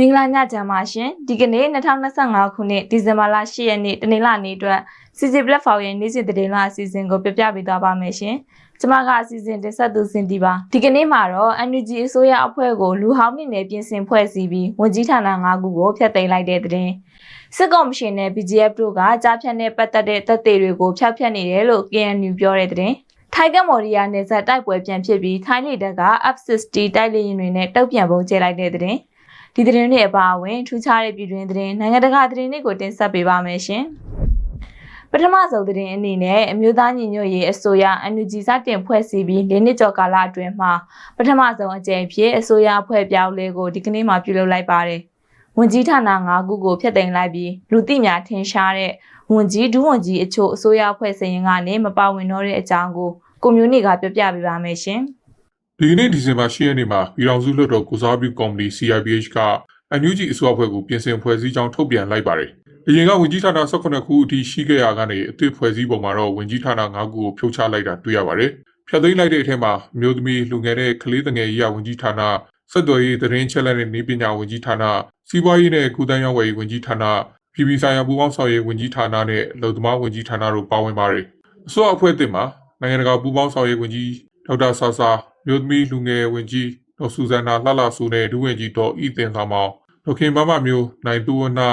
မင်္ဂလာညချမ်းပါရှင်ဒီကနေ့2025ခုနှစ်ဒီဇင်ဘာလ10ရက်နေ့တနင်္လာနေ့အတွက် CC Platform ရဲ့နေ့စဉ်သတင်းလာအစီအစဉ်ကိုပြပြပေးသွားပါမယ်ရှင်ကျွန်မကအစီအစဉ်တင်ဆက်သူစင်တီပါဒီကနေ့မှာတော့ NUG အစိုးရအဖွဲ့ကိုလူဟောင်းမြင့်နယ်ပြင်ဆင်ဖွဲ့စည်းပြီးဝန်ကြီးဌာန၅ခုကိုဖျက်သိမ်းလိုက်တဲ့သတင်းစစ်ကော်မရှင်နဲ့ BGF တို့ကကြားဖြတ်နဲ့ပတ်သက်တဲ့တပ်သေးတွေကိုဖျောက်ဖျက်နေတယ်လို့ KNU ပြောတဲ့သတင်းထိုက်ကမော်ရီယာနယ်စပ်တိုက်ပွဲပြန်ဖြစ်ပြီးထိုင်းလေတပ်က F60 တိုက်လေယာဉ်တွေနဲ့တုတ်ပြန်ပုံကျဲလိုက်တဲ့သတင်း ဒီသတင်းတွေအပါအဝင်ထူးခြားတဲ့ပြည်တွင်းသတင်းနိုင်ငံတကာသတင်းတွေကိုတင်ဆက်ပေးပါမယ်ရှင်ပထမဆုံးသတင်းအနေနဲ့အမျိုးသားညီညွတ်ရေးအစိုးရ NUG စတင်ဖွဲ့စည်းပြီး၄နှစ်ကျော်ကာလအတွင်းမှာပထမဆုံးအကြိမ်ဖြစ်အစိုးရအဖွဲ့ပြောင်းလဲကိုဒီကနေ့မှပြုလုပ်လိုက်ပါတယ်။ဝန်ကြီးဌာန၅ခုကိုဖျက်သိမ်းလိုက်ပြီးလူသိများထင်ရှားတဲ့ဝန်ကြီးဒုဝန်ကြီးအချို့အစိုးရအဖွဲ့စရင်ကနေမပါဝင်တော့တဲ့အကြောင်းကိုကွန်မြူနတီကပြောပြပေးပါမယ်ရှင်။ ဒီကနေ့ဒီဇင်ဘာ10ရက်နေ့မှာပြည်ထောင်စုလွှတ်တော်ကုစားပြုကော်မတီ CIBH က NUG အစိုးရအဖွဲ့ကိုပြင်ဆင်ဖွဲ့စည်းကြောင်းထုတ်ပြန်လိုက်ပါတယ်။အရင်ကဝင်ကြီးဌာန18ခုအထိရှိခဲ့ရကနေအသစ်ဖွဲ့စည်းပုံမှာတော့ဝင်ကြီးဌာန9ခုကိုဖြုတ်ချလိုက်တာတွေ့ရပါတယ်။ဖြတ်သိမ်းလိုက်တဲ့အထက်မှာအမျိုးသမီးလူငယ်တဲ့ကလေးငယ်ရေးရဝင်ကြီးဌာနဆက်သွယ်ရေးသတင်းချက်လက်နဲ့နေပညာဝင်ကြီးဌာနစီးပွားရေးနဲ့ကုသရေးဝယ်ရေးဝင်ကြီးဌာနပြည်ပဆိုင်ရာပူးပေါင်းဆောင်ရွက်ဝင်ကြီးဌာနနဲ့လုံသမားဝင်ကြီးဌာနတို့ပါဝင်ပါတယ်။အစိုးရအဖွဲ့အသစ်မှာနိုင်ငံတကာပူးပေါင်းဆောင်ရွက်ဝင်ကြီးဒေါက်တာဆာဆာ မြို့သမီးလူငယ်ဝင်ကြီးဒေါ်ဆူဇန်နာလှလှဆူနဲ့ဒုဝင်ကြီးဒေါ်ဤတင်ဆောင်မောင်ဒေါခင်မမမျိုးနိုင်သူဝနာ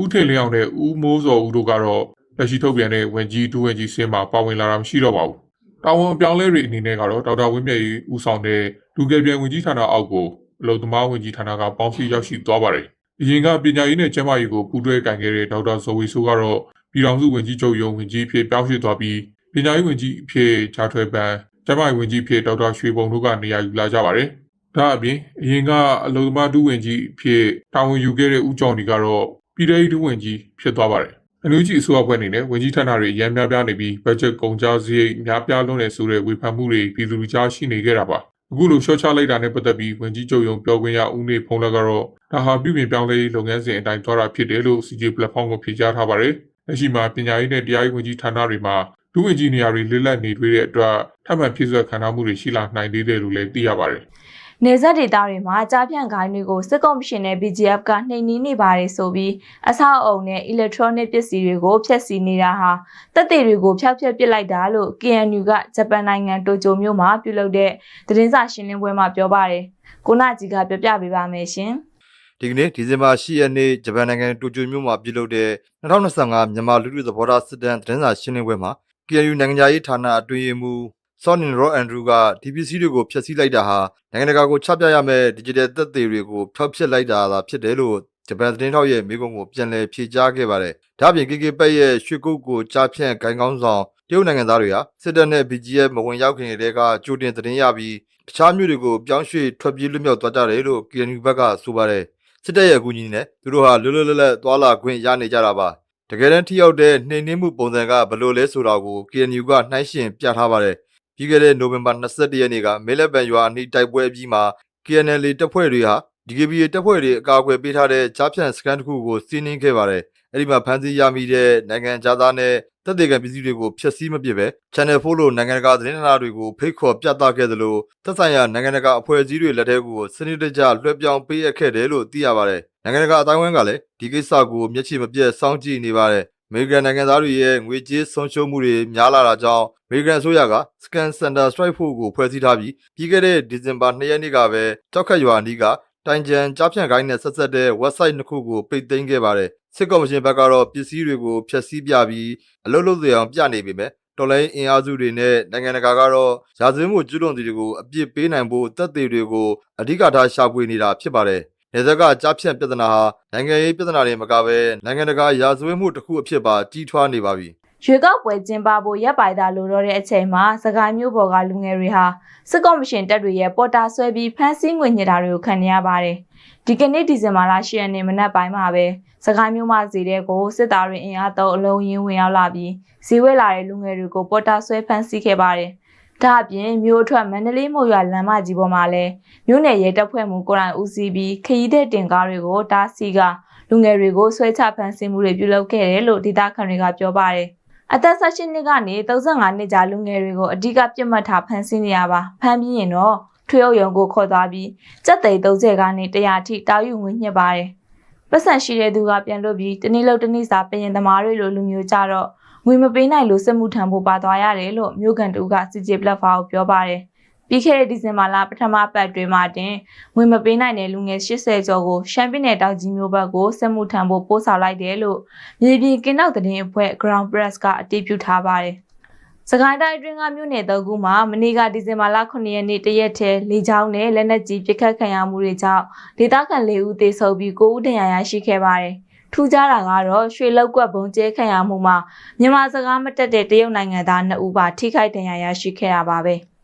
ဦးထေလျောင်နဲ့ဦးမိုးစောဦးတို့ကတော့လက်ရှိထုတ်ပြန်တဲ့ဝင်ကြီးဒုဝင်ကြီးစင်းမှာပါဝင်လာတာမရှိတော့ပါဘူး။တာဝန်အပြောင်းလဲတွေအနေနဲ့ကတော့ဒေါက်တာဝင်းမြတ်ကြီးဦးဆောင်တဲ့လူကယ်ပြန်ဝင်ကြီးဌာနအောက်ကိုအလုံသမားဝင်ကြီးဌာနကပေါင်းစည်းရောက်ရှိသွားပါတယ်။အရင်ကပညာရေးနဲ့ကျန်းမာရေးကိုပူးတွဲကင်ခဲ့တဲ့ဒေါက်တာဇော်ဝီဆိုကတော့ပြည်ထောင်စုဝင်ကြီးချုပ်ရုံးဝင်ကြီးအဖြစ်ပြောင်းရွှေ့သွားပြီးပညာရေးဝင်ကြီးအဖြစ်ဂျာထွဲပန် ကျမဝင်ကြီးဖြစ်ဒေါက်တာရွှေပုံတို့ကနေရာယူလာကြပါတယ်။ဒါအပြင်အရင်ကအလုံသမားဒုဝင်ကြီးဖြစ်တာဝန်ယူခဲ့တဲ့ဦးကျော်ဒီကတော့ပြည်ထောင်ဒုဝင်ကြီးဖြစ်သွားပါတယ်။အလူကြီးအစိုးရဖွဲ့အနေနဲ့ဝင်ကြီးဌာနတွေရန်များပြားနေပြီးဘတ်ဂျက်ကုန်ကျစရိတ်များပြားလွန်းနေဆိုတဲ့ဝေဖန်မှုတွေပြည်သူလူကြားရှိနေခဲ့တာပါ။အခုလိုရှော့ချလိုက်တာနဲ့ပတ်သက်ပြီးဝင်ကြီးချုပ်ရုံပြောခွင့်ရဦးနေဖုံးလက်ကတော့ဒါဟာပြည်ပြင်ပြောင်းလဲရေးလုပ်ငန်းစဉ်အတိုင်းသွားတာဖြစ်တယ်လို့ CJ platform ကိုဖြေကြားထားပါတယ်။လက်ရှိမှာပညာရေးနဲ့တရားရေးဝန်ကြီးဌာနတွေမှာ ဒုဝန်ကြီးနေရာတွေလစ်လက်နေတွေ့တဲ့အတွက်ထပ်မံဖြစ်ဆွဲခံရမှုတွေရှိလာနိုင်သေးတယ်လို့လည်းသိရပါတယ်။နေဆက်ဒေတာတွေမှာကြားဖြန့်ခိုင်းတွေကိုစစ်ကော်မရှင်နဲ့ BGF ကနှိမ်နင်းနေပါတယ်ဆိုပြီးအဆောက်အုံနဲ့ electronic ပစ္စည်းတွေကိုဖျက်ဆီးနေတာဟာတပ်တွေတွေကိုဖျောက်ဖျက်ပစ်လိုက်တာလို့ KNU ကဂျပန်နိုင်ငံတိုကျိုမြို့မှာပြုလုပ်တဲ့သတင်းစာရှင်းလင်းပွဲမှာပြောပါတယ်။ကိုနာကြီးကပြောပြပေးပါမယ်ရှင်။ဒီကနေ့ဒီဇင်ဘာ10ရက်နေ့ဂျပန်နိုင်ငံတိုကျိုမြို့မှာပြုလုပ်တဲ့2025မြန်မာလူထုသဘောထားစစ်တမ်းသတင်းစာရှင်းလင်းပွဲမှာ KNU နိုင်ငံသားရေးဌာနအတွင်းရေးမှူးစောနင်ရောအန်ဒရူးကဒီပစ္စည်းတွေကိုဖျက်ဆီးလိုက်တာဟာနိုင်ငံတကာကိုချပြရမယ့် digital သက်သေတွေကိုဖျောက်ဖျက်လိုက်တာသာဖြစ်တယ်လို့ဂျပန်သတင်းထောက်ရဲ့မိကုံကိုပြန်လည်ဖြေကြားခဲ့ပါတယ်။ဒါ့အပြင် KK ပက်ရဲ့ရွှေကုတ်ကိုကြားဖြန့်ဂိုင်းကောင်းဆောင်တရုတ်နိုင်ငံသားတွေဟာစစ်တပ်နဲ့ BGF မဝင်ရောက်ခင်တည်းကကြိုတင်သတင်းရပြီးတခြားမြို့တွေကိုပြောင်းရွှေ့ထွက်ပြေးလွတ်မြောက်သွားကြတယ်လို့ KNU ဘက်ကဆိုပါတယ်။စစ်တပ်ရဲ့အကူအညီနဲ့သူတို့ဟာလွတ်လွတ်လပ်လပ်သွာလာခွင့်ရနေကြတာပါ တကယ်တမ်းထိရောက်တဲ့နှိမ်နင်းမှုပုံစံကဘယ်လိုလဲဆိုတာကို KNU ကနှိုင်းယှဉ်ပြထားပါတယ်ပြီးခဲ့တဲ့နိုဝင်ဘာ22ရက်နေ့ကမဲလက်ပံရွာအနီးတိုက်ပွဲပြီးမှာ KNL တပ်ဖွဲ့တွေဟာ DKBA တပ်ဖွဲ့တွေအကာအကွယ်ပေးထားတဲ့ကြားဖြန့်စခန်းတစ်ခုကိုစီးနင်းခဲ့ပါတယ်အဲ့ဒီမှာဖမ်းဆီးရမိတဲ့နိုင်ငံသားနဲ့ တပ်တွေကပစ္စည်းတွေကိုဖျက်ဆီးမပစ်ပဲ Channel 4လို့နိုင်ငံတကာသတင်းဌာနတွေကိုဖိတ်ခေါ်ပြသခဲ့သလိုသက်ဆိုင်ရာနိုင်ငံတကာအဖွဲ့အစည်းတွေလက်ထဲကိုစနစ်တကျလွှဲပြောင်းပေးအပ်ခဲ့တယ်လို့သိရပါတယ်။နိုင်ငံတကာအတိုင်းအဝန်းကလည်းဒီကိစ္စကိုမျက်ခြေမပြတ်စောင့်ကြည့်နေပါတယ်။အမေရိကန်နိုင်ငံသားတွေရဲ့ငွေကြေးဆုံးရှုံးမှုတွေများလာတာကြောင့်အမေရိကန်အစိုးရက Scan Center Strike Force ကိုဖွဲ့စည်းထားပြီးပြီးခဲ့တဲ့ဒီဇင်ဘာ2ရက်နေ့ကပဲကြောက်ခတ်ရွာအနီးကတိုင်ကြံကြားဖြန့်ကိုင်းနဲ့ဆက်ဆက်တဲ့ website နှစ်ခုကိုပိတ်သိမ်းခဲ့ပါတယ် စစ်ကော်မရှင်ဘက်ကတော့ပစ္စည်းတွေကိုဖျက်ဆီးပြပြီးအလုပ်လုပ်တွေအောင်ပြနေပေမဲ့တော်လိုင်းအင်အားစုတွေနဲ့နိုင်ငံတကာကတော့ရာဇဝတ်မှုကျူးလွန်သူတွေကိုအပြစ်ပေးနိုင်ဖို့တပ်တွေတွေကိုအဓိကထားရှာဖွေနေတာဖြစ်ပါတယ်။နေသက်ကကြားဖြန့်ပြဿနာဟာနိုင်ငံရေးပြဿနာတွေမကဘဲနိုင်ငံတကာရာဇဝတ်မှုတစ်ခုအဖြစ်ပါကြီးထွားနေပါပြီ။ ရွေကောက်ပွဲကျင်းပဖို့ရပ်ပိုင်တာလိုတော့တဲ့အချိန်မှာစကိုင်းမျိုးပေါ်ကလူငယ်တွေဟာစစ်ကော်မရှင်တပ်တွေရဲ့ပေါ်တာဆွဲပြီးဖမ်းဆီးငွေညစ်တာတွေကိုခံနေရပါတယ်။ဒီကနေ့ဒီဇင်ဘာလ10ရက်နေ့မနက်ပိုင်းမှာပဲစကိုင်းမျိုးမစီတဲ့ကိုစစ်သားတွေအင်အားသုံးအလုံးရင်းဝင်ရောက်လာပြီးဇီဝဲလာတဲ့လူငယ်တွေကိုပေါ်တာဆွဲဖမ်းဆီးခဲ့ပါတယ်။ဒါအပြင်မြို့အထွက်မန္တလေးမို့ရွာလမ်းမကြီးပေါ်မှာလည်းမြို့နယ်ရဲတပ်ဖွဲ့မှကိုယ်တိုင်ဦးစီးပြီးခရီးတဲ့တင်ကားတွေကိုတားဆီးကလူငယ်တွေကိုဆွဲချဖမ်းဆီးမှုတွေပြုလုပ်ခဲ့တယ်လို့ဒေသခံတွေကပြောပါတယ်။ အသက်18နှစ်ကနေ35နှစ်ကြာလူငယ်တွေကိုအဓိကပြစ်မှတ်ထားဖမ်းဆီးနေရပါဖမ်းပြီးရင်တော့ထွေအုပ်ရုံကိုခေါ်သွားပြီးစက်သိန်း30ကနေ100အထိတောင်းယူငွေညှစ်ပါတယ်။ပတ်စံရှိတဲ့သူကပြန်လွတ်ပြီးတနေ့လောက်တနေ့စာပြင်ရင်သမားတွေလိုလူမျိုးကြတော့ငွေမပေးနိုင်လို့စစ်မှုထမ်းဖို့ပါသွားရတယ်လို့မြို့ကန်တူက CJ platform ကိုပြောပါတယ်။ ပြီးခဲ့တဲ့ဒီဇင်ဘာလပထမပတ်တွင်မှတင်ငွေမပေးနိုင်တဲ့လူငယ်80ကျော်ကိုရှမ်းပြည်နယ်တောင်ကြီးမြို့ဘက်ကိုစစ်မှုထမ်းဖို့ပို့ဆောင်လိုက်တယ်လို့မြေပြင်ကင်းနောက်သတင်းအဖွဲ့ Ground Press ကအတည်ပြုထားပါတယ်။စကိုင်းတိုင်းအတွင်းကမြို့နယ်သုံးခုမှာမနေ့ကဒီဇင်ဘာလ9ရက်နေ့တရက်တည်းလေကြောင်းနဲ့လက်နက်ကြီးပစ်ခတ်ခံရမှုတွေကြောင့်ဒေသခံ၄ဦးသေဆုံးပြီး9ဦးဒဏ်ရာရရှိခဲ့ပါတယ်။ထူးခြားတာကတော့ရွှေလောက်ကွက်ဘုံကျဲခံရမှုမှာမြန်မာစကားမတက်တဲ့တရုတ်နိုင်ငံသား2ဦးပါထိခိုက်ဒဏ်ရာရရှိခဲ့ရပါပဲ။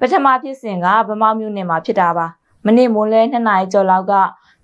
ပထမဖြစ်စဉ်ကဗမောက်မြို့နယ်မှာဖြစ်တာပါ။မနေ့မိုးလဲ2နာရီကျော်လောက်က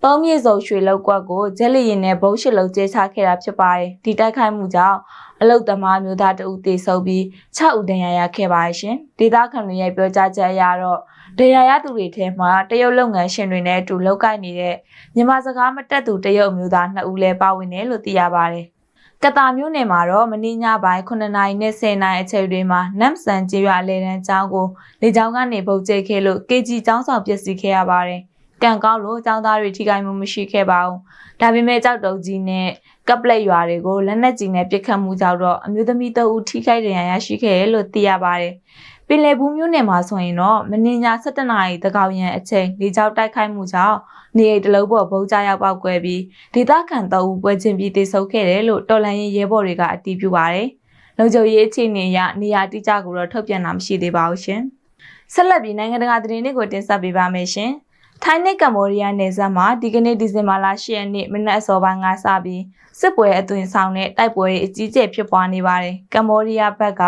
သုံးမြေစုံရွှေလောက်ကွက်ကိုဂျက်လီရင်နဲ့ဘုံရှစ်လုံးကျဲချခဲ့တာဖြစ်ပါတယ်။ဒီတိုက်ခိုက်မှုကြောင့်အလုတ်သမားမျိုးသားတဦးသေဆုံးပြီး6ဦးဒဏ်ရာရခဲ့ပါရှင်။ဒေသခံတွေရဲ့ပြောကြားချက်အရတော့ဒဏ်ရာရသူတွေထဲမှာတရုတ်လုပ်ငန်းရှင်တွေနဲ့အတူလောက်ကိုက်နေတဲ့မြန်မာစကားမတက်သူတရုတ်မျိုးသား2ဦးလည်းပါဝင်တယ်လို့သိရပါတယ်။ ကတာမျိုးနယ်မှာတော့မင်းညပိုင်း9နာရီနဲ့10နာရီအချိန်တွေမှာနမ်ဆန်ကျေးရွာလေတန်းကျောင်းကိုလေကျောင်းကနေပုတ်ကျဲခဲ့လို့ KG ကျောင်းဆောင်ပျက်စီးခဲ့ရပါတယ်။ကံကောင်းလို့ကျောင်းသားတွေထိခိုက်မှုမရှိခဲ့ပါဘူး။ဒါပေမဲ့ကြောက်တုံကြီးနဲ့ကပ်ပလက်ရွာတွေကိုလက်နက်ကြီးနဲ့ပစ်ခတ်မှုကြောင့်တော့အမျိုးသမီးတအုပ်ထိခိုက်ဒဏ်ရာရရှိခဲ့တယ်လို့သိရပါတယ်။ ပင်လယ်ဘူးမြို့နယ်မှာဆိုရင်တော့မင်းည7နာရီတကောက်ရန်အချိန်လေကြောင်းတိုက်ခိုက်မှုကြောင့်နေအိမ်တစ်လုံးပေါ်ဘုံကျရောက်ပေါက်ကွဲပြီးဒေသခံတအုပ်ပွဲချင်းပြီးတေဆုံးခဲ့တယ်လို့တော်လန်ရင်ရဲဘော်တွေကအတည်ပြုပါတယ်။လုံခြုံရေးအခြေအနေအရနေရာတိကျကိုတော့ထုတ်ပြန်တာမရှိသေးပါဘူးရှင်။ဆက်လက်ပြီးနိုင်ငံတကာသတင်းတွေကိုတင်ဆက်ပေးပါမယ်ရှင်။ ထိုင်းနဲ့ကမ္ဘောဒီးယားနယ်စပ်မှာဒီကနေ့ဒီဇင်ဘာလ10ရက်နေ့မနက်အစောပိုင်းကစပြီးစစ်ပွဲအသွင်ဆောင်တဲ့တိုက်ပွဲတွေအကြီးအကျယ်ဖြစ်ပွားနေပါတယ်။ကမ္ဘောဒီးယားဘက်က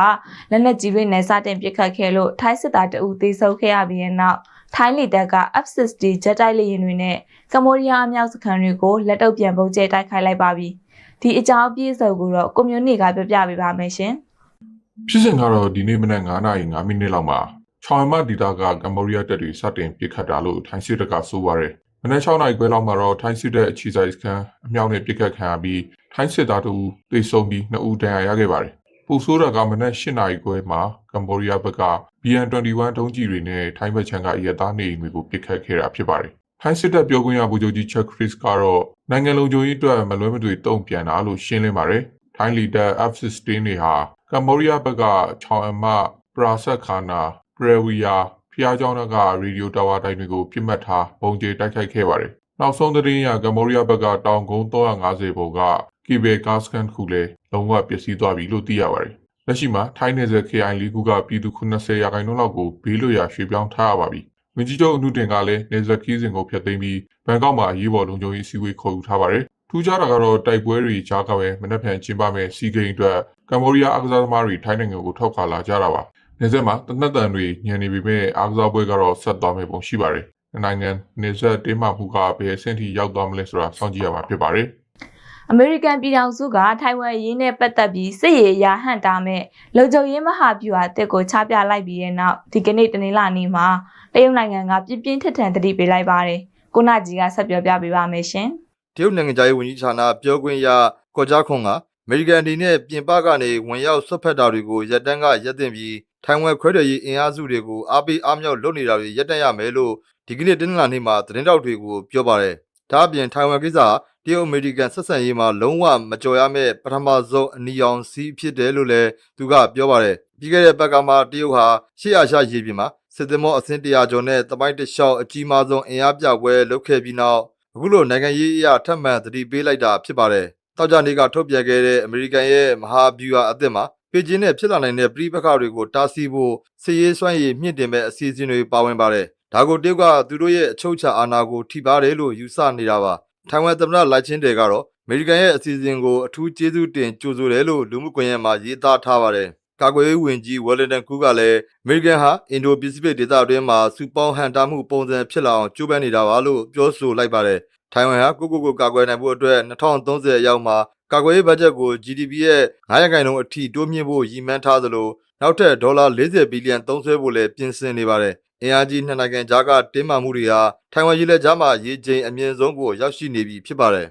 လက်နက်ကြီးတွေနဲ့စတင်ပစ်ခတ်ခဲ့လို့ထိုင်းစစ်သားတအူသေဆုံးခဲ့ရပြီးတဲ့နောက်ထိုင်းလေတပ်က F-60 ဂျက်တိုက်လေယာဉ်တွေနဲ့ကမ္ဘောဒီးယားအမြောက်စခန်းတွေကိုလက်တော့ပြန်ပုံကျဲတိုက်ခိုက်လိုက်ပါပြီ။ဒီအကြောင်းအပြည့်အစုံကိုတော့ကွန်မြူနတီကပြပြပေးပါမယ်ရှင်။ဖြစ်စဉ်ကတော့ဒီနေ့မနက်9:05မိနစ်လောက်မှာ ချောင်မဒေတာကကမ္ဘောဒီးယားတပ်တွေစတင်ပစ်ခတ်တာလို့ထိုင်းစစ်တပ်ကဆိုပါတယ်။မနက်6:00နာရီခွဲလောက်မှာတော့ထိုင်းစစ်တပ်အခြေစိုက်စခန်းအမြောက်နဲ့ပစ်ခတ်ခံရပြီးထိုင်းစစ်သားတို့သေဆုံးပြီး2ဦးဒဏ်ရာရခဲ့ပါတယ်။ပူဆိုးတာကမနက်8:00နာရီခွဲမှာကမ္ဘောဒီးယားဘက်က BN21 ဒုံးကျည်တွေနဲ့ထိုင်းဘက်ခြမ်းကရဲသားနေအိမ်တွေကိုပစ်ခတ်ခဲ့တာဖြစ်ပါတယ်။ထိုင်းစစ်တပ်ပြောခွင့်ရဗိုလ်ချုပ်ကြီးချက်ခရစ်ကတော့နိုင်ငံလုံးကျိုးရေးအတွက်မလွဲမသွေတုံ့ပြန်တာလို့ရှင်းလင်းပါတယ်။ထိုင်းလီဒတ် F16 တွေဟာကမ္ဘောဒီးယားဘက်ကချောင်အမပရာဆက်ခါနာ ပရဝီယာဖျားကြောင်းကရေဒီယိုတာဝါတိုင်းတွေကိုပြစ်မှတ်ထားပုံကျဲတိုက်ခိုက်ခဲ့ပါတယ်။နောက်ဆုံးသတင်းအရကမ္ဘောဒီးယားဘက်ကတောင်ကုန်း350ပုံကကီဘယ်ကာစကန်ခုလည်းလုံးဝပျက်စီးသွားပြီလို့သိရပါတယ်။လက်ရှိမှာထိုင်းနယ်စပ် KI ၄ခုကပြည်သူ90ရာခိုင်နှုန်းလောက်ကိုဘေးလွတ်ရာရွှေ့ပြောင်းထားရပါပြီ။ဝန်ကြီးချုပ်အမှုတင်ကလည်းနယ်စပ်ခီးစဉ်ကိုဖျက်သိမ်းပြီးဘန်ကောက်မှာအရေးပေါ်လုံခြုံရေးအစည်းအဝေးခေါ်ယူထားပါတယ်။ထူးခြားတာကတော့တိုက်ပွဲတွေကြားကပဲမနှက်ဖြန်ကျင်းပမဲ့စီဂိမ်းအတွက်ကမ္ဘောဒီးယားအကစားသမားတွေထိုင်းနိုင်ငံကိုထောက်ခါလာကြတာပါ နေဆက်မှာတနက်တန်တွေညံနေပေမဲ့အားကစားပွဲကတော့ဆက်သွားမယ့်ပုံရှိပါတယ်။နိုင်ငံနေဆက်တင်းမာမှုကဘယ်အဆင့်ထိရောက်သွားမလဲဆိုတာစောင့်ကြည့်ရမှာဖြစ်ပါတယ်။အမေရိကန်ပြည်ထောင်စုကထိုင်ဝမ်အရေးနဲ့ပတ်သက်ပြီးစစ်ရေးအရာဟန့်တာမဲ့လုံခြုံရေးမဟာဗျူဟာအသစ်ကိုချပြလိုက်ပြီးတဲ့နောက်ဒီကနေ့တနင်္လာနေ့မှာတရုတ်နိုင်ငံကပြင်းပြင်းထန်ထန်တတိပေးလိုက်ပါတယ်။ကိုနာကြီးကဆက်ပြောပြပေးပါမယ်ရှင်။တရုတ်နိုင်ငံသားရေးဝန်ကြီးဌာနပြောခွင့်ရကော်ကြားခွန်ကအမေရိကန်အနေနဲ့ပြင်ပကနေဝင်ရောက်ဆွတ်ဖက်တာတွေကိုရပ်တန်းကရပ်တင်ပြီး ထိုင်ဝမ်ခွဲထွက်ရေးအင်အားစုတွေကိုအားပေးအားမြောက်လုပ်နေတာတွေရပ်တန့်ရမယ်လို့ဒီကနေ့တင်းနင်္လာနေ့မှာသတင်းတောက်တွေကိုပြောပါတယ်။ဒါအပြင်ထိုင်ဝမ်ကိစ္စဟာတရုတ်အမေရိကန်ဆက်ဆံရေးမှာလုံးဝမကြော်ရမယ့်ပထမဆုံးအနီရောင်စီးဖြစ်တယ်လို့လည်းသူကပြောပါတယ်။ပြီးခဲ့တဲ့ဘက်ကမှတရုတ်ဟာရှေ့အာရှရေပြင်မှာစစ်သမောအဆင့်တရာကျော်နဲ့တမိုင်းတစ်လျှောက်အကြီးမားဆုံးအင်အားပြပွဲလုပ်ခဲ့ပြီးနောက်အခုလိုနိုင်ငံရေးအရာထပ်မံသတိပေးလိုက်တာဖြစ်ပါတယ်။တောက်ကြနေကထုတ်ပြန်ခဲ့တဲ့အမေရိကန်ရဲ့မဟာဗျူဟာအသစ်မှာ ပေကျင်းနဲ့ဖြစ်လာနိုင်တဲ့ပြည်ပခါတွေကိုတားဆီးဖို့စစ်ရေးစွမ်းရည်မြင့်တင်မဲ့အစီအစဉ်တွေပါဝင်ပါတယ်။ဒါကိုတရုတ်ကသူတို့ရဲ့အချုပ်ချာအာဏာကိုထိပါတယ်လို့ယူဆနေတာပါ။ထိုင်ဝမ်သမ္မတလိုက်ချင်းတယ်ကတော့အမေရိကန်ရဲ့အစီအစဉ်ကိုအထူးကျေးဇူးတင်ကြိုဆိုတယ်လို့လူမှုကွန်ရက်မှာရေးသားထားပါတယ်။ကာကွယ်ရေးဝန်ကြီးဝယ်လင်တန်ကူကလည်းအမေရိကန်ဟာအင်ဒိုပစိဖိတ်ဒေသအတွင်းမှာစူပေါင်းဟန်တာမှုပုံစံဖြစ်လာအောင်ကြိုးပမ်းနေတာပါလို့ပြောဆိုလိုက်ပါတယ်။ထိုင်ဝမ်ဟာကိုကိုကိုကာကွယ်နိုင်ဖို့အတွက်2030ရောက်မှာ ကာကွယ်ရေးဘတ်ဂျက်ကို GDP ရဲ့9ရာခိုင်နှုန်းအထိတိုးမြှင့်ဖို့ရည်မှန်းထားသလိုနောက်ထပ်ဒေါ်လာ40ဘီလီယံသုံးစွဲဖို့လည်းပြင်ဆင်နေပါတယ်။အင်အားကြီးနှစ်နိုင်ငံကြားကတင်းမာမှုတွေဟာထိုင်ဝမ်ရေလက်ကြားမှာရေချိန်အမြင့်ဆုံးကိုရောက်ရှိနေပြီဖြစ်ပါတယ်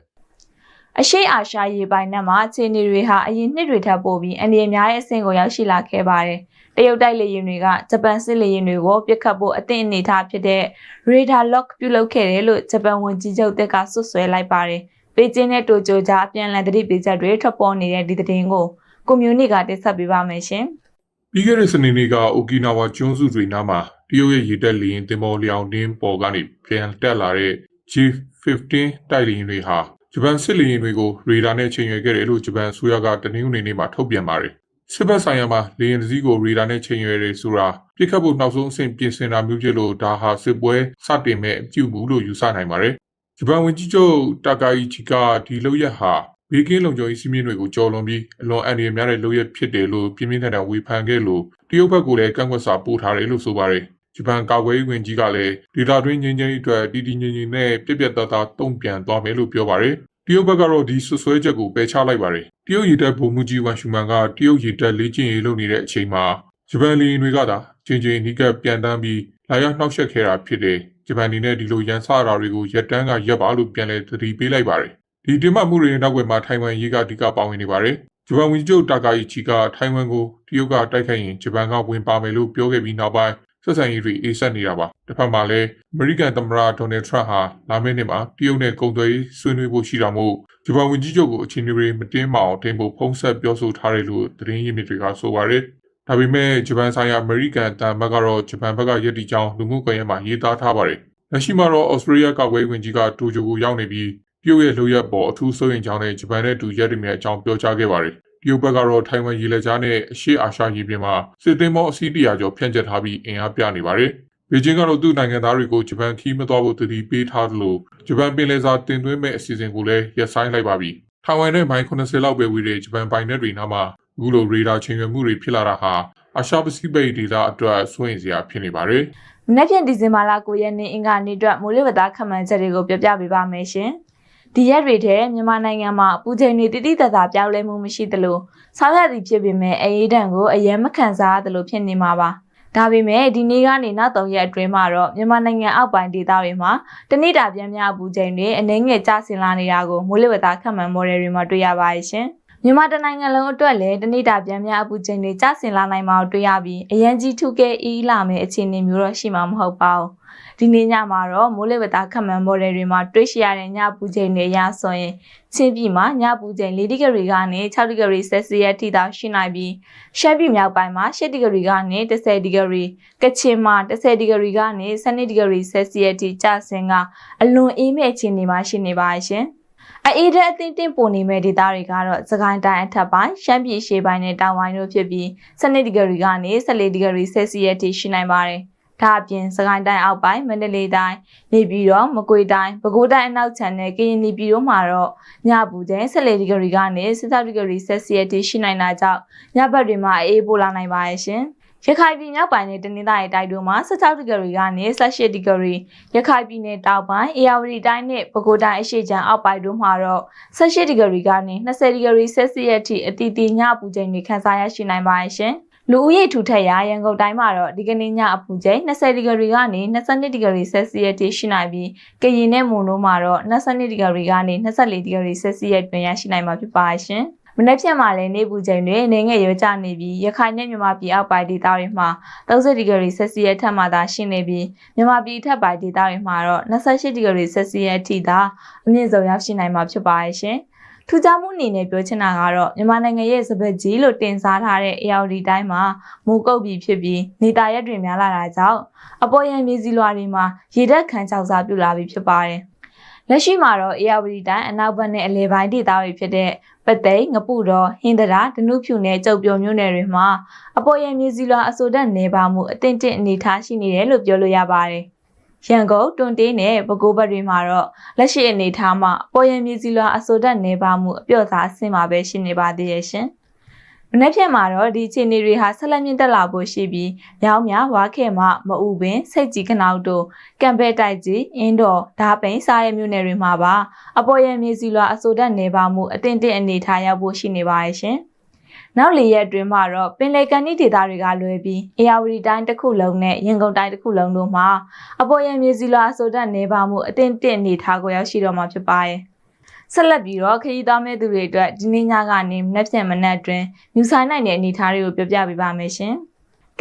။အရှိအာရှရေပိုင်နက်မှာအခြေအနေတွေဟာအရင်နှစ်တွေထက်ပိုပြီးအနေအများတဲ့အဆင့်ကိုရောက်ရှိလာခဲ့ပါတယ်။တရုတ်တိုက်လေယာဉ်တွေကဂျပန်စစ်လေယာဉ်တွေကိုပြစ်ခတ်ဖို့အသင့်အနေထားဖြစ်တဲ့ radar lock ပြုလုပ်ခဲ့တယ်လို့ဂျပန်ဝန်ကြီးချုပ်တက်ကဆွဆွဲလိုက်ပါတယ်။ ပေကျင်းနဲ့တိုကျိုကြားအပြန်အလှန်သတိပေးချက်တွေထွက်ပေါ်နေတဲ့ဒီသတင်းကိုကွန်မြူနတီကတင်ဆက်ပေးပါမယ်ရှင်။ပြီးခဲ့တဲ့စနေနေ့ကအိုကီနာဝါကျွန်းစုတွေနားမှာတရုတ်ရဲ့ရေတပ်လေယာဉ်တင်မောလျောင်တင်းပေါ်ကနေပြန်တက်လာတဲ့ G-15 တိုက်လေယာဉ်တွေဟာဂျပန်စစ်လေယာဉ်တွေကိုရေဒါနဲ့ချိန်ရွယ်ခဲ့တယ်လို့ဂျပန်အစိုးရကတနင်္ဂနွေနေ့မှာထုတ်ပြန်ပါတယ်။စစ်ဘက်ဆိုင်ရာမှာလေယာဉ်တစ်စီးကိုရေဒါနဲ့ချိန်ရွယ်တယ်ဆိုတာပြစ်ခတ်ဖို့နောက်ဆုံးအဆင့်ပြင်ဆင်တာမျိုးဖြစ်လို့ဒါဟာစစ်ပွဲစတင်မဲ့အပြုမှုလို့ယူဆနိုင်ပါတယ်။ ဂျပန်ဝန်ကြီးချုပ်တာကာအီချီကဒီလုပ်ရက်ဟာဘေးကင်းလုံခြုံရေးစည်းမျဉ်းတွေကိုကျော်လွန်ပြီးအလွန်အန္တရာယ်များတဲ့လုပ်ရက်ဖြစ်တယ်လို့ပြင်းပြင်းထန်ထန်ဝေဖန်ခဲ့လို့တရုတ်ဘက်ကလည်းကန့်ကွက်စာပို့ထားတယ်လို့ဆိုပါတယ်။ဂျပန်ကာကွယ်ရေးဝန်ကြီးကလည်းဒေတာတွင်းငင်းချင်းအတွက်တည်တည်ငြိမ်ငြိမ်နဲ့ပြက်ပြက်သားသားတုံ့ပြန်သွားမယ်လို့ပြောပါတယ်။တရုတ်ဘက်ကတော့ဒီဆွဆွဲချက်ကိုပယ်ချလိုက်ပါတယ်။တရုတ်ရေတပ်ဗိုလ်မှူးကြီးဝမ်ရှူမန်ကတရုတ်ရေတပ်လေ့ကျင့်ရေးလုပ်နေတဲ့အချိန်မှာဂျပန်လေယာဉ်တွေကသာချင်းချင်းနီးကပ်ပြန်တန်းပြီး လာရောက်နှောက်ယှက်ခဲ့တာဖြစ်တယ်။ဂျပန်အနေနဲ့ဒီလိုရန်စတာတွေကိုရပ်တန်းကရပ်ပါလို့ပြန်လည်သတိပေးလိုက်ပါတယ်။ဒီတင်မှမှုတွေနောက်ွယ်မှာထိုင်ဝမ်ရေးကအဓိကပါဝင်နေပါတယ်။ဂျပန်ဝန်ကြီးချုပ်တာကာယီချီကထိုင်ဝမ်ကိုတရုတ်ကတိုက်ခိုက်ရင်ဂျပန်ကဝင်ပါမယ်လို့ပြောခဲ့ပြီးနောက်ပိုင်းဆက်ဆံရေးတွေအေးဆက်နေတာပါ။တစ်ဖက်မှာလည်းအမေရိကန်သမ္မတဒေါ်နယ်ထရန့်ဟာလာမယ့်နှစ်မှာတရုတ်နဲ့ကုန်သွယ်ရေးဆွေးနွေးဖို့ရှိတာမို့ဂျပန်ဝန်ကြီးချုပ်ကိုအခြေအနေတွေမတင်းမအောင်တင်ဖို့ဖုံးဆက်ပြောဆိုထားတယ်လို့သတင်းရင်းမြစ်တွေကဆိုပါတယ်။ ဒါပေမဲ့ဂျပန်ဆိုင်ရာအမေရိကန်တန်ဘက်ကတော့ဂျပန်ဘက်ကရည်တည်ကြောင်းလူမှုကွန်ရက်မှာရေးသားထားပါတယ်။လက်ရှိမှာတော့ဩစတြေးလျကာကွယ်ရေးဝန်ကြီးကတိုကျိုကိုရောက်နေပြီးတရုတ်ရဲ့လုပ်ရက်ပေါ်အထူးစိုးရိမ်ကြောင်းနဲ့ဂျပန်နဲ့အတူရပ်တည်မယ့်အကြောင်းပြောကြားခဲ့ပါတယ်။တရုတ်ဘက်ကတော့ထိုင်ဝမ်ရေလက်ကြားနဲ့အရှေ့အာရှရေပြင်မှာစစ်သင်းမောအစီးတရာကျော်ဖြန့်ကျက်ထားပြီးအင်အားပြနေပါတယ်။ဘေကျင်းကတော့သူ့နိုင်ငံသားတွေကိုဂျပန်ခီးမသွားဖို့တတိပေးထားသလိုဂျပန်ပင်လယ်စာတင်သွင်းမဲ့အစီအစဉ်ကိုလည်းရပ်ဆိုင်းလိုက်ပါပြီ။ ထိုင်ဝမ်နဲ့မိုင်80လောက်ပဲဝေးတဲ့ဂျပန်ပိုင်နက်တွေနားမှာအခုလိုရေဒါချိန်ရွယ်မှုတွေဖြစ်လာတာဟာအာရှပစိဖိတ်ဒေသအတွက်စိုးရိမ်စရာဖြစ်နေပါတယ်။မနေ့ပြန်ဒီဇင်ဘာလ9ရက်နေ့အင်္ဂါနေ့အတွက်မိုးလေဝသခန့်မှန်းချက်တွေကိုပြပြပေးပါမယ်ရှင်။ဒီရက်တွေထဲမြန်မာနိုင်ငံမှာအပူချိန်တွေတိတိတတ်တာပြောင်းလဲမှုမရှိသလိုဆောင်းရသည်ဖြစ်ပေမဲ့အရေးတံကိုအရင်မခံစားရသလိုဖြစ်နေမှာပါ။ ဒါပေမဲ့ဒီနေ့ကနေနောက်၃ရက်အတွင်းမှာတော့မြန်မာနိုင်ငံအောက်ပိုင်းဒေသတွေမှာတနိတာပြန်များအပူချိန်တွေအနှဲငယ်ကျဆင်းလာနေတာကိုမိုးလေဝသခန့်မှန်းမော်ဒယ်တွေမှာတွေ့ရပါတယ်ရှင်။မြန်မာတနိုင်ငံလုံးအတွက်လည်းတနိတာပြန်များအပူချိန်တွေကျဆင်းလာနိုင်မှာတွေ့ရပြီးအရန်ကြီးထုကဲအေးလာမယ့်အခြေအနေမျိုးတော့ရှိမှာမဟုတ်ပါဘူး။ ဒီနေ့ညမှာတော့မိုးလေဝသခန့်မှန်းမော်ဒယ်တွေမှာတွေ့ရှိရတဲ့ညပူချိန်တွေအရဆိုရင်ချင်းပြည်မှာညပူချိန်4ဒီဂရီကနေ6ဒီဂရီဆယ်စီယပ်ထိတောင်ရှိနိုင်ပြီးရှမ်းပြည်မြောက်ပိုင်းမှာ10ဒီဂရီကနေ10ဒီဂရီကချင်မှာ10ဒီဂရီကနေ12ဒီဂရီဆယ်စီယပ်ထိကျဆင်းကအလွန်အေးမဲ့အခြေအနေမှာရှိနေပါရှင်။အေးတဲ့အသင်းတင်ပုံနေမဲ့ဒေသတွေကတော့စကိုင်းတိုင်းအထက်ပိုင်းရှမ်းပြည်ရှေ့ပိုင်းနဲ့တောင်ပိုင်းတို့ဖြစ်ပြီး12ဒီဂရီကနေ14ဒီဂရီဆယ်စီယပ်ထိရှိနိုင်ပါတယ်။ ဒါအပြင်စကိုင်းတိုင်းအောက်ပိုင်းမန္တလေးတိုင်းနေပြည်တော်မကွေတိုင်းပဲခူးတိုင်းအနောက်ခြမ်းနဲ့ကရင်ပြည်တို့မှာတော့ညပူချိန်14ဒီဂရီကနေ16ဒီဂရီဆယ်စီယပ်ထိရှိနိုင်တာကြောင့်ညဘက်တွေမှာအေးပိုလာနိုင်ပါရဲ့ရှင်။ရခိုင်ပြည်မြောက်ပိုင်းနဲ့တနင်္သာရီတိုင်းတို့မှာ16ဒီဂရီကနေ18ဒီဂရီရခိုင်ပြည်နယ်တောင်ပိုင်းအေရဝတီတိုင်းနဲ့ပဲခူးတိုင်းအရှေ့ခြမ်းအောက်ပိုင်းတို့မှာတော့18ဒီဂရီကနေ20ဒီဂရီဆယ်စီယပ်ထိအတီးတီညအပူချိန်တွေခန်းစားရရှိနိုင်ပါရဲ့ရှင်။ လူဦးရေထူထပ်ရာရန်ကုန်တိုင်းမှာတော့ဒီကနေ့ညအပူချိန်20ဒီဂရီကနေ22ဒီဂရီဆယ်စီယပ်ထိရှိနိုင်ပြီးကရင်နဲ့မွန်တို့မှာတော့22ဒီဂရီကနေ24ဒီဂရီဆယ်စီယပ်တွင်ရရှိနိုင်မှာဖြစ်ပါရှင်။မနေ့ဖြန်မှာလည်းနေပူချိန်တွေနေငယ်ရောကျနေပြီးရခိုင်နဲ့မြန်မာပြည်အောက်ပိုင်းဒေသတွေမှာ30ဒီဂရီဆယ်စီယပ်ထက်မှသာရှိနေပြီးမြန်မာပြည်ထက်ပိုင်းဒေသတွေမှာတော့28ဒီဂရီဆယ်စီယပ်ထိသာအမြင့်ဆုံးရောက်ရှိနိုင်မှာဖြစ်ပါရဲ့ရှင်။ ထူးခြားမှုအနေနဲ့ပြောချင်တာကတော့မြန်မာနိုင်ငံရဲ့စပက်ကြီးလို့တင်စားထားတဲ့ ARD တိုင်းမှာမူကုတ်ပြီးဖြစ်ပြီးနေတာရက်တွေများလာတာကြောင့်အပေါ်ရန်မြေစီလွာတွေမှာရေဓာတ်ခမ်းခြောက်စားပြုလာပြီးဖြစ်ပါတယ်။လက်ရှိမှာတော့ ARD တိုင်းအနောက်ဘက်နဲ့အလဲပိုင်းဒေသတွေဖြစ်တဲ့ပသိမ်ငပုတော်ဟင်္ဒရာဒနုဖြူနယ်ကြုတ်ပြုံမြို့နယ်တွေမှာအပေါ်ရန်မြေစီလွာအဆိုတက်နေပါမှုအသင့်တင့်အနေထားရှိနေတယ်လို့ပြောလို့ရပါတယ်။ ရန်ကုန်တွန်တေးနဲ့ပဲခူးဘက်တွေမှာတော့လက်ရှိအနေအထားမှာပေါ်ရန်မြေစီလွာအဆိုတက်နေပါမှုအပြော့စားအဆင့်မှာပဲရှိနေပါသေးရဲ့ရှင်။မနေ့ဖြန်မှာတော့ဒီအခြေအနေတွေဟာဆက်လက်မြင့်တက်လာဖို့ရှိပြီးမြောင်းမြဝါခဲမမအူပင်စိတ်ကြီးခနောက်တို့ကံပဲတိုက်ကြီးအင်းတော်ဓာပိန်စားရမြို့နယ်တွေမှာပါအပေါ်ရန်မြေစီလွာအဆိုတက်နေပါမှုအတင်တင်အနေထားရောက်ဖို့ရှိနေပါရဲ့ရှင်။ နောက်လေးရက်အတွင်းမှာတော့ပင်လယ်ကန်ဤဒေသတွေကလွဲပြီးအေယာဝတီတိုင်းတစ်ခုလုံးနဲ့ရန်ကုန်တိုင်းတစ်ခုလုံးတို့မှာအပေါ်ရန်မြေစီလွာအဆိုတက်နေပါမှုအတင်တင်အနေထားကိုရောက်ရှိတော့မှာဖြစ်ပါရဲ့။ဆက်လက်ပြီးတော့ခရီးသွားမဲ့သူတွေအတွက်ဒီနေ့ညကနေမနေ့ပြန်မနေ့အတွင်းမြူဆိုင်နိုင်တဲ့အနေအထားတွေကိုပြောပြပေးပါမယ်ရှင်။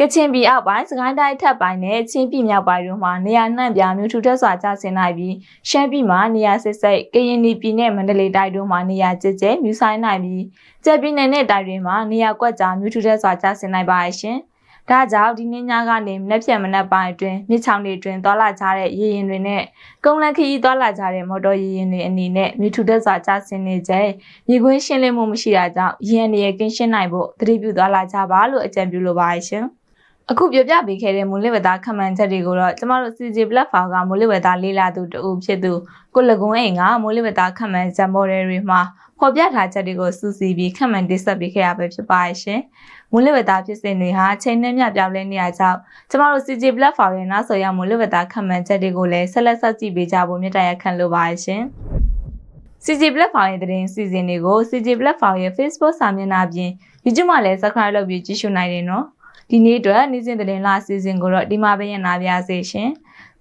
ကချင်ပြည်အောက်ပိုင်းစကိုင်းတိုင်းထပ်ပိုင်းနဲ့ချင်းပြည်မြောက်ပိုင်းတို့မှာနေရာနှံ့ပြားမျိုးထူထပ်စွာကျဆင်းနိုင်ပြီးရှမ်းပြည်မှာနေရာစစ်စိတ်ကရင်ပြည်နဲ့မန္တလေးတိုင်းတို့မှာနေရာကျကျမြူဆိုင်နိုင်ပြီးကျက်ပြည်နယ်နဲ့တိုင်းတွေမှာနေရာကွက်ကြားမျိုးထူထပ်စွာကျဆင်းနိုင်ပါရဲ့ရှင်။ဒါကြောင့်ဒီနေ့ညကနေမနေ့ပြန်မနေ့ပိုင်းအတွင်းမြစ်ချောင်းတွေအတွင်းသွားလာကြတဲ့ရေရင်တွေနဲ့ကုန်းလန်းခရီးသွားလာကြတဲ့မော်တော်ရေရင်တွေအနေနဲ့မြူထူထပ်စွာကျဆင်းနေကြမြေခွင်းရှင်းလင်းမှုမရှိတာကြောင့်ရေရင်တွေကင်းရှင်းနိုင်ဖို့သတိပြုသွားလာကြပါလို့အကြံပြုလိုပါရဲ့ရှင်။ အခုပြပြပေးခဲ့တဲ့မူလဝတ္တခမှန်ချက်တွေကိုတော့ကျမတို့ CJ platform ကမူလဝတ္တလေးလာသူတူဖြစ်သူကိုလကွန်းအိမ်ကမူလဝတ္တခမှန်ဇမ်မော်ဒယ်တွေမှာဖော်ပြထားချက်တွေကိုစူးစီးပြီးခမှန်တိဆက်ပေးခဲ့ရပဲဖြစ်ပါရဲ့ရှင်။မူလဝတ္တဖြစ်စဉ်တွေဟာချိန်နဲ့မျှပြောင်းလဲနေရကြောင်းကျမတို့ CJ platform ရဲ့နောက်ဆိုရမူလဝတ္တခမှန်ချက်တွေကိုလည်းဆက်လက်ဆက်ကြည့်ပေးကြဖို့မြတ်တရားခံလိုပါရဲ့ရှင်။ CJ platform ရဲ့သတင်းစီစဉ်တွေကို CJ platform ရဲ့ Facebook စာမျက်နှာပြင် YouTube မှာလည်း Subscribe လုပ်ပြီးကြည့်ရှုနိုင်တယ်နော် ဒီနေ့အတွက်နေ့စဉ်သတင်းလာစီစဉ်ကိုတော့ဒီမှာပဲရနာပြစေရှင်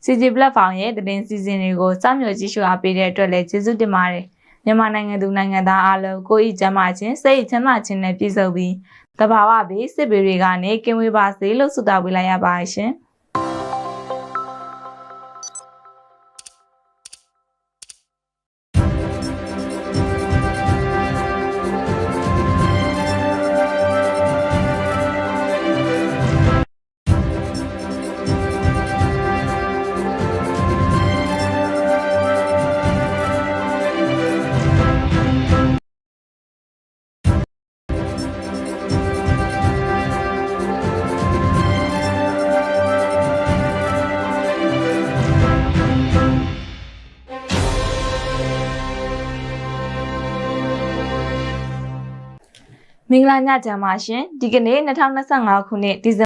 CJ platform ရဲ့သတင်းစီစဉ်တွေကိုစောင့်မျှော်ကြည့်ရှုအားပေးတဲ့အတွက်လည်းကျေးဇူးတင်ပါတယ်မြန်မာနိုင်ငံသူနိုင်ငံသားအားလုံးကိုယ်ဤကျမ်းမာခြင်းစိတ်ချမ်းသာခြင်းနဲ့ပြည့်စုံပြီးတဘာဝဘေးစစ်ဘေးတွေကနေကင်းဝေးပါစေလို့ဆုတောင်းပေးလိုက်ရပါတယ်ရှင် မင်္ဂလာညချမ်းပါရှင်ဒီကနေ့2025ခုနှစ်ဒီဇင်